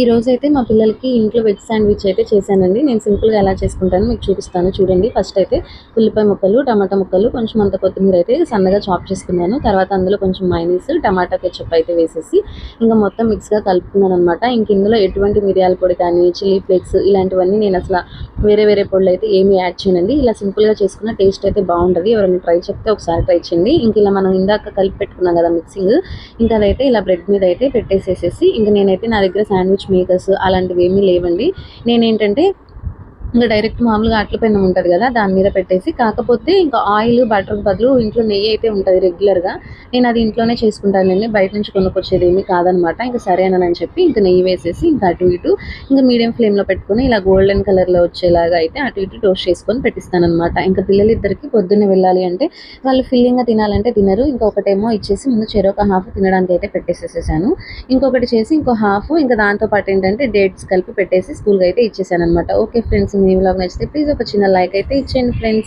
ఈ రోజు అయితే మా పిల్లలకి ఇంట్లో వెజ్ శాండ్విచ్ అయితే చేశానండి. నేను సింపుల్గా ఎలా చేసుకుంటాను మీకు చూపిస్తాను. చూడండి. ఫస్ట్ అయితే ఉల్లిపాయ ముక్కలు టమాటా ముక్కలు కొంచెం అంత కొత్తిమీర అయితే సన్నగా చాప్ చేసుకున్నాను. తర్వాత అందులో కొంచెం మైనీస్ టమాటా కెచ్చప్ అయితే వేసేసి ఇంకా మొత్తం మిక్స్గా కలుపుకున్నాను అనమాట ఇంక ఇందులో ఎటువంటి మిరియాల పొడి కానీ చిల్లీ ఫ్లేక్స్ ఇలాంటివన్నీ నేను అసలు వేరే వేరే పొడులు అయితే ఏమి యాడ్ చేయనండి. ఇలా సింపుల్గా చేసుకున్న టేస్ట్ అయితే బాగుంటుంది. ఎవరైనా ట్రై చెప్తే ఒకసారి ట్రై చేయండి. ఇంక ఇలా మనం ఇందాక కలిపి పెట్టుకున్నాం కదా మిక్సింగ్. ఇంకా అదైతే ఇలా బ్రెడ్ మీద అయితే పెట్టేసేసేసి ఇంకా నేనైతే నా దగ్గర శాండ్విచ్ మేకర్స్ అలాంటివి ఏమీ లేవండి. నేనేంటంటే ఇంకా డైరెక్ట్ మామూలుగా అట్ల పెన్నం ఉంటుంది కదా దాని మీద పెట్టేసి కాకపోతే ఇంకా ఆయిల్ బటర్ బదులు ఇంట్లో నెయ్యి అయితే ఉంటుంది రెగ్యులర్గా. నేను అది ఇంట్లోనే చేసుకుంటానండి బయట నుంచి కొనుక్కొచ్చేది ఏమీ కాదనమాట. ఇంకా సరేనని చెప్పి ఇంకా నెయ్యి వేసేసి ఇంకా అటు ఇటు ఇంకా మీడియం ఫ్లేమ్లో పెట్టుకొని ఇలా గోల్డెన్ కలర్లో వచ్చేలాగా అయితే అటు ఇటు టోస్ట్ చేసుకొని పెట్టిస్తానమాట ఇంకా పిల్లలిద్దరికి పొద్దున్నే వెళ్ళాలి అంటే వాళ్ళు ఫిల్లింగ్గా తినాలంటే తినరు. ఇంకా ఒకటేమో ఇచ్చేసి ముందు చెరొక హాఫ్ తినడానికి అయితే పెట్టేసేసాను ఇంకొకటి చేసి ఇంకో హాఫ్ ఇంకా దాంతో పాటు ఏంటంటే డేట్స్ కలిపి పెట్టేసి స్కూల్కి అయితే ఇచ్చేసాను అనమాట ఓకే ఫ్రెండ్స్ మీ వ్లాగ్ నచ్చితే ప్లీజ్ ఒక చిన్న లైక్ అయితే ఇచ్చేయండి ఫ్రెండ్స్